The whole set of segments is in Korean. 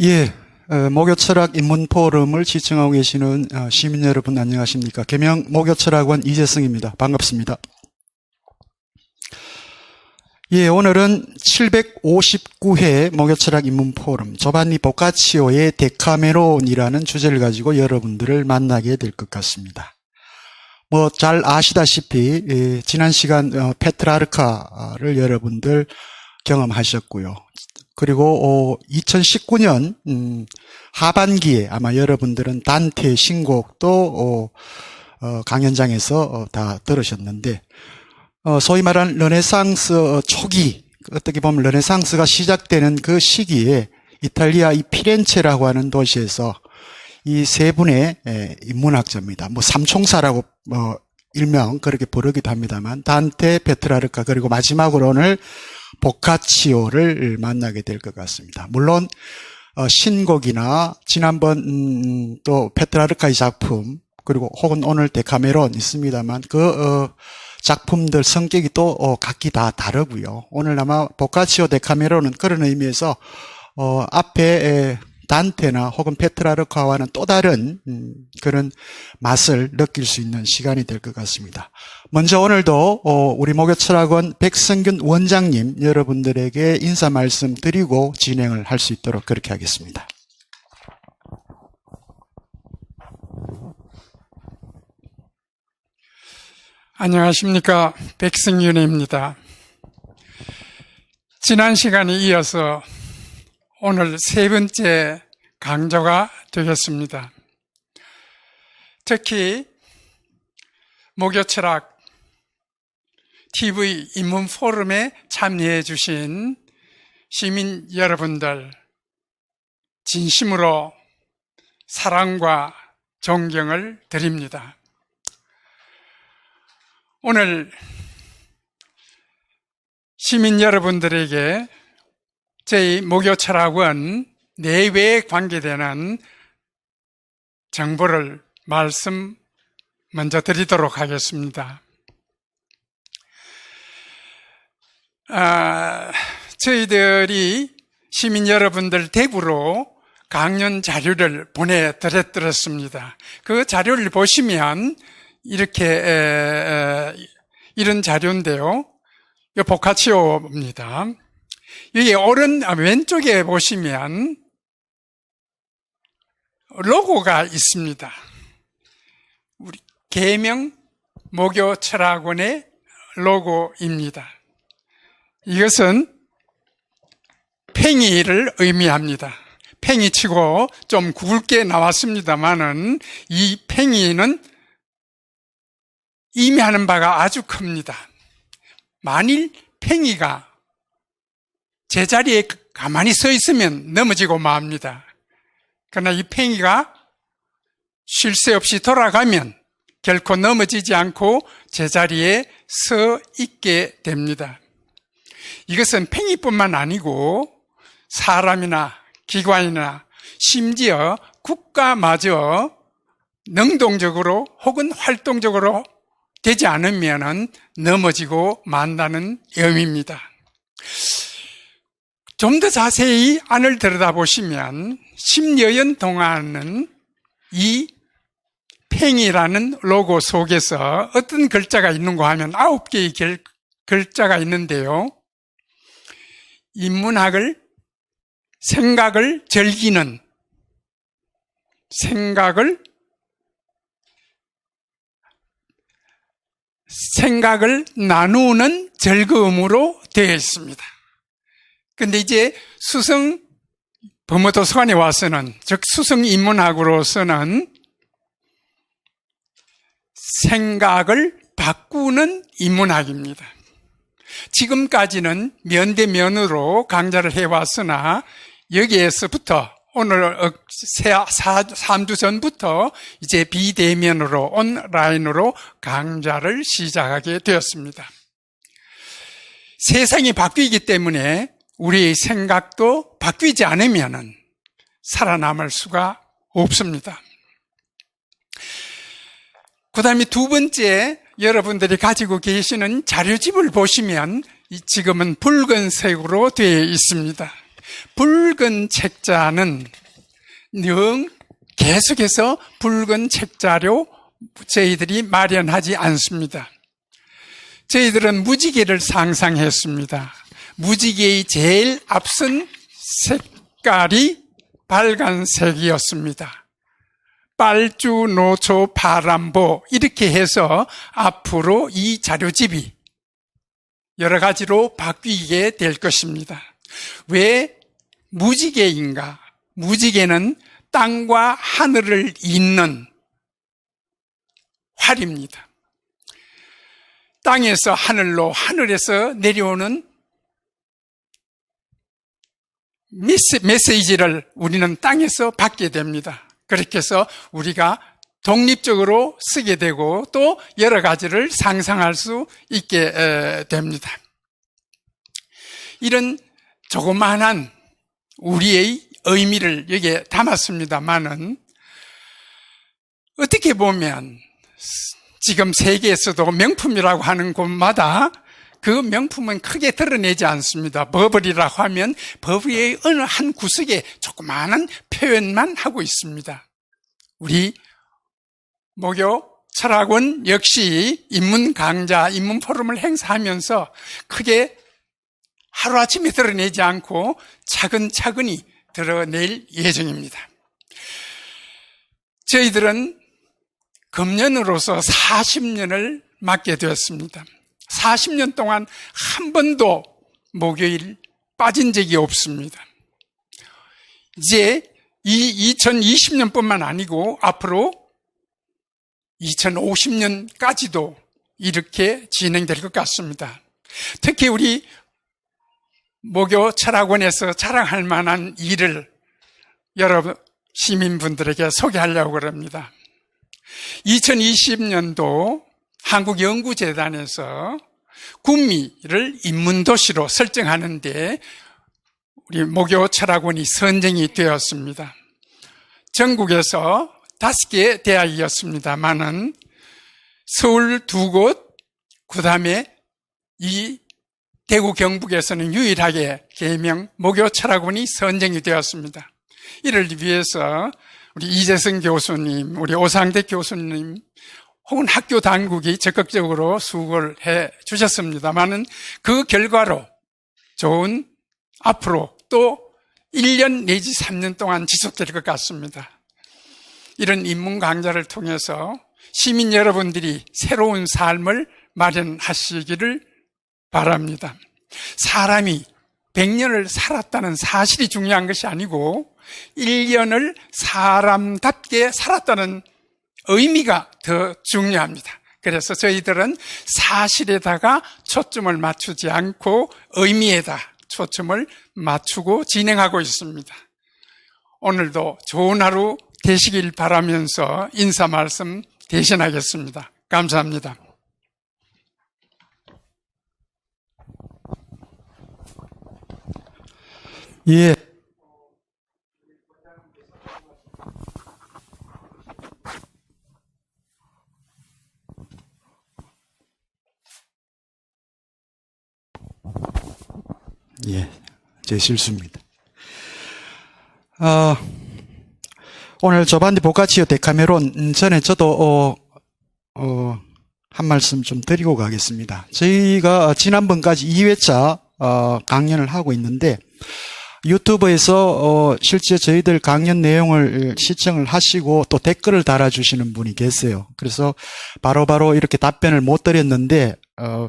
예, 어, 목요철학 인문포럼을 시청하고 계시는 어, 시민 여러분 안녕하십니까. 개명 목요철학원 이재승입니다. 반갑습니다. 예, 오늘은 759회 목요철학 인문포럼 조반니 보카치오의 데카메론이라는 주제를 가지고 여러분들을 만나게 될 것 같습니다. 뭐 잘 아시다시피 예, 지난 시간 어, 페트라르카를 여러분들 경험하셨고요. 그리고 2019년 음, 하반기에 아마 여러분들은 단테 신곡도 어, 어, 강연장에서 어, 다 들으셨는데 어, 소위 말하는 르네상스 어, 초기 어떻게 보면 르네상스가 시작되는 그 시기에 이탈리아 이 피렌체라고 하는 도시에서 이 세 분의 에, 인문학자입니다. 뭐 삼총사라고 어, 일명 그렇게 부르기도 합니다만 단테, 페트라르카 그리고 마지막으로 오늘 보카치오를 만나게 될 것 같습니다. 물론 어, 신곡이나 지난번 음, 또 페트라르카의 작품 그리고 혹은 오늘 데카메론 있습니다만 그 어, 작품들 성격이 또 어, 각기 다 다르고요. 오늘 아마 보카치오 데카메론은 그런 의미에서 어, 앞에 에, 단테나 혹은 페트라르카와는 또 다른 음, 그런 맛을 느낄 수 있는 시간이 될 것 같습니다. 먼저 오늘도 어, 우리 목요철학원 백성균 원장님 여러분들에게 인사 말씀 드리고 진행을 할 수 있도록 그렇게 하겠습니다. 안녕하십니까. 백승윤입니다. 지난 시간에 이어서 오늘 세 번째 강조가 되겠습니다. 특히 목요철학 TV 인문 포럼에 참여해 주신 시민 여러분들 진심으로 사랑과 존경을 드립니다. 오늘 시민 여러분들에게 저희 목요 철학원 내외에 관계되는 정보를 말씀 먼저 드리도록 하겠습니다. 아, 저희들이 시민 여러분들 댁으로 강연 자료를 보내드렸습니다. 그 자료를 보시면 이렇게 에, 에, 이런 자료인데요. 이 보카치오입니다. 여기 오른 아, 왼쪽에 보시면 로고가 있습니다. 우리 계명 목요 철학원의 로고입니다. 이것은 팽이를 의미합니다. 팽이치고 좀 굵게 나왔습니다만은 이 팽이는 의미하는 바가 아주 큽니다. 만일 팽이가 제자리에 가만히 서 있으면 넘어지고 맙니다. 그러나 이 팽이가 쉴 새 없이 돌아가면 결코 넘어지지 않고 제자리에 서 있게 됩니다. 이것은 팽이뿐만 아니고 사람이나 기관이나 심지어 국가마저 능동적으로 혹은 활동적으로 되지 않으면 넘어지고 만다는 의미입니다. 좀 더 자세히 안을 들여다보시면 10여년 동안은 이 팽이라는 로고 속에서 어떤 글자가 있는가 하면 아홉 개의 글자가 있는데요. 인문학을 생각을 즐기는 생각을 생각을 나누는 즐거움으로 되어 있습니다. 근데 이제 수성 범어도서관에 와서는, 즉 수성 인문학으로서는 생각을 바꾸는 인문학입니다. 지금까지는 면대면으로 강좌를 해왔으나 여기에서부터 오늘 3주 전부터 이제 비대면으로 온라인으로 강좌를 시작하게 되었습니다. 세상이 바뀌기 때문에 우리의 생각도 바뀌지 않으면 살아남을 수가 없습니다. 그 다음에 두 번째 여러분들이 가지고 계시는 자료집을 보시면 지금은 붉은색으로 되어 있습니다. 붉은 책자는 영 계속해서 붉은 책자료 저희들이 마련하지 않습니다. 저희들은 무지개를 상상했습니다. 무지개의 제일 앞선 색깔이 빨간색이었습니다. 빨주, 노초, 파람보 이렇게 해서 앞으로 이 자료집이 여러 가지로 바뀌게 될 것입니다. 왜 무지개인가? 무지개는 땅과 하늘을 잇는 활입니다. 땅에서 하늘로, 하늘에서 내려오는 메시- 메시지를 우리는 땅에서 받게 됩니다. 그렇게 해서 우리가 독립적으로 쓰게 되고 또 여러 가지를 상상할 수 있게 에, 됩니다. 이런 조그마한 우리의 의미를 여기에 담았습니다만은 어떻게 보면 지금 세계에서도 명품이라고 하는 곳마다 그 명품은 크게 드러내지 않습니다. 버블이라고 하면 버블의 어느 한 구석에 조그마한 표현만 하고 있습니다. 우리 목요 철학원 역시 인문 강좌, 인문 포럼을 행사하면서 크게 하루아침에 드러내지 않고 차근차근히 드러낼 예정입니다. 저희들은 금년으로서 40년을 맞게 되었습니다. 40년 동안 한 번도 목요일 빠진 적이 없습니다. 이제 이 2020년뿐만 아니고 앞으로 2050년까지도 이렇게 진행될 것 같습니다. 특히 우리 목요 철학원에서 자랑할 만한 일을 여러분 시민분들에게 소개하려고 합니다. 2020년도 한국연구재단에서 구미를 인문도시로 설정하는데 우리 목요 철학원이 선정이 되었습니다. 전국에서 다섯 개 대학이었습니다만은 서울 두 곳, 그 다음에 이 대구 경북에서는 유일하게 개명 목요 철학원이 선정이 되었습니다. 이를 위해서 우리 이재성 교수님, 우리 오상대 교수님, 혹은 학교 당국이 적극적으로 수고를 해 주셨습니다만은 그 결과로 좋은 앞으로 또 1년 내지 3년 동안 지속될 것 같습니다. 이런 인문 강좌를 통해서 시민 여러분들이 새로운 삶을 마련하시기를 바랍니다. 사람이 100년을 살았다는 사실이 중요한 것이 아니고 1년을 사람답게 살았다는 의미가 더 중요합니다. 그래서 저희들은 사실에다가 초점을 맞추지 않고 의미에다 초점을 맞추고 진행하고 있습니다. 오늘도 좋은 하루 되시길 바라면서 인사 말씀 대신하겠습니다. 감사합니다. 예. 예, 제 실수입니다. 어, 오늘 조반디 보카치오 데카메론 음, 전에 저도 어, 어, 한 말씀 좀 드리고 가겠습니다. 저희가 지난번까지 2회차 어, 강연을 하고 있는데 유튜브에서 어, 실제 저희들 강연 내용을 시청을 하시고 또 댓글을 달아주시는 분이 계세요. 그래서 바로바로 이렇게 답변을 못 드렸는데 어,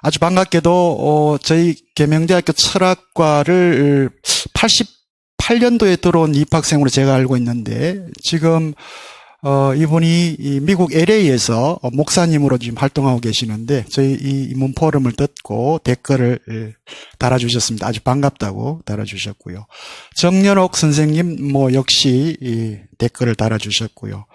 아주 반갑게도 어, 저희 계명대학교 철학과를 88년도에 들어온 입학생으로 제가 알고 있는데 지금 어, 이분이 이 미국 LA에서 목사님으로 지금 활동하고 계시는데 저희 이 인문 포럼을 듣고 댓글을 예, 달아주셨습니다. 아주 반갑다고 달아주셨고요. 정연옥 선생님 뭐 역시 이 댓글을 달아주셨고요.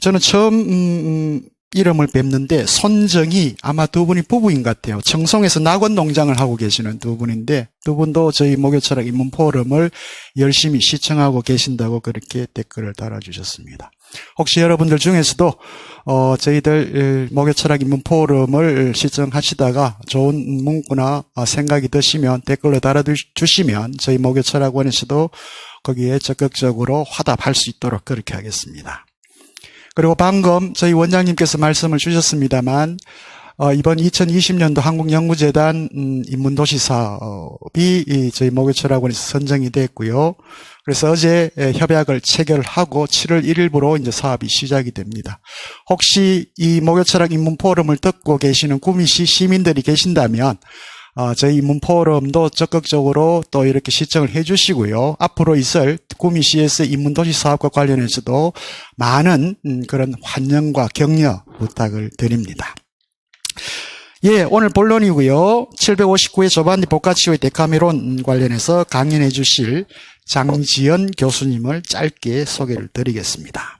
저는 처음 음, 음, 이름을 뵙는데 손정희 아마 두 분이 부부인 것 같아요. 청송에서 낙원 농장을 하고 계시는 두 분인데 두 분도 저희 목요철학 입문 포럼을 열심히 시청하고 계신다고 그렇게 댓글을 달아주셨습니다. 혹시 여러분들 중에서도 어, 저희들 목요철학 입문 포럼을 시청하시다가 좋은 문구나 어, 생각이 드시면 댓글로 달아주시면 저희 목요철학원에서도 거기에 적극적으로 화답할 수 있도록 그렇게 하겠습니다. 그리고 방금 저희 원장님께서 말씀을 주셨습니다만 어, 이번 2020년도 한국연구재단 음, 인문도시 사업이 이 저희 목요철학원에서 선정이 됐고요. 그래서 어제 에, 협약을 체결하고 7월 1일부로 이제 사업이 시작이 됩니다. 혹시 이 목요철학 인문 포럼을 듣고 계시는 구미시 시민들이 계신다면 어, 저희 인문 포럼도 적극적으로 또 이렇게 시청을 해주시고요. 앞으로 있을 구미시에서 인문 도시 사업과 관련해서도 많은 음, 그런 환영과 격려 부탁을 드립니다. 예, 오늘 본론이고요. 759회 조반디 복가치오의 데카메론 관련해서 강연해 주실 장지연 교수님을 짧게 소개를 드리겠습니다.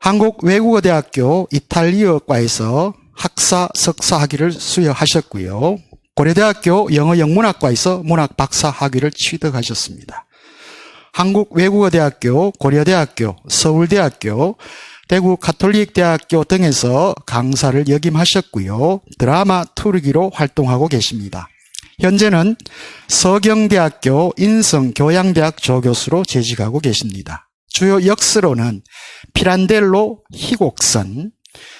한국외국어대학교 이탈리어과에서 학사 석사 학위를 수여하셨고요. 고려대학교 영어영문학과에서 문학 박사 학위를 취득하셨습니다. 한국외국어대학교, 고려대학교, 서울대학교, 대구 가톨릭대학교 등에서 강사를 역임하셨고요. 드라마 투르기로 활동하고 계십니다. 현재는 서경대학교 인성교양대학 조교수로 재직하고 계십니다. 주요 역스로는 피란델로 희곡선,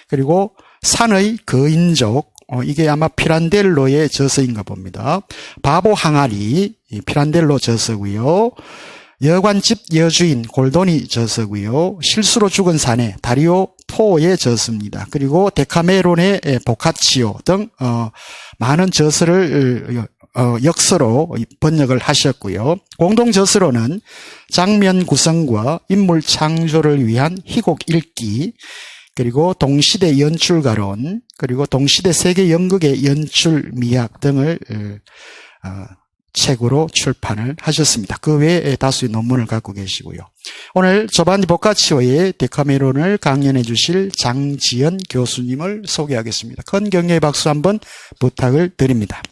그리고 산의 거인족, 어, 이게 아마 피란델로의 저서인가 봅니다. 바보 항아리, 이 피란델로 저서고요. 여관집 여주인 골돈이 저서고요. 실수로 죽은 사내 다리오 포의 저서입니다. 그리고 데카메론의 보카치오 등 어, 많은 저서를 어, 역서로 번역을 하셨고요. 공동 저서로는 장면 구성과 인물 창조를 위한 희곡 읽기, 그리고 동시대 연출가론, 그리고 동시대 세계 연극의 연출 미학 등을 어, 책으로 출판을 하셨습니다. 그 외에 다수의 논문을 갖고 계시고요. 오늘 조반디 보카치오의 데카메론을 강연해 주실 장지연 교수님을 소개하겠습니다. 큰 격려의 박수 한번 부탁을 드립니다.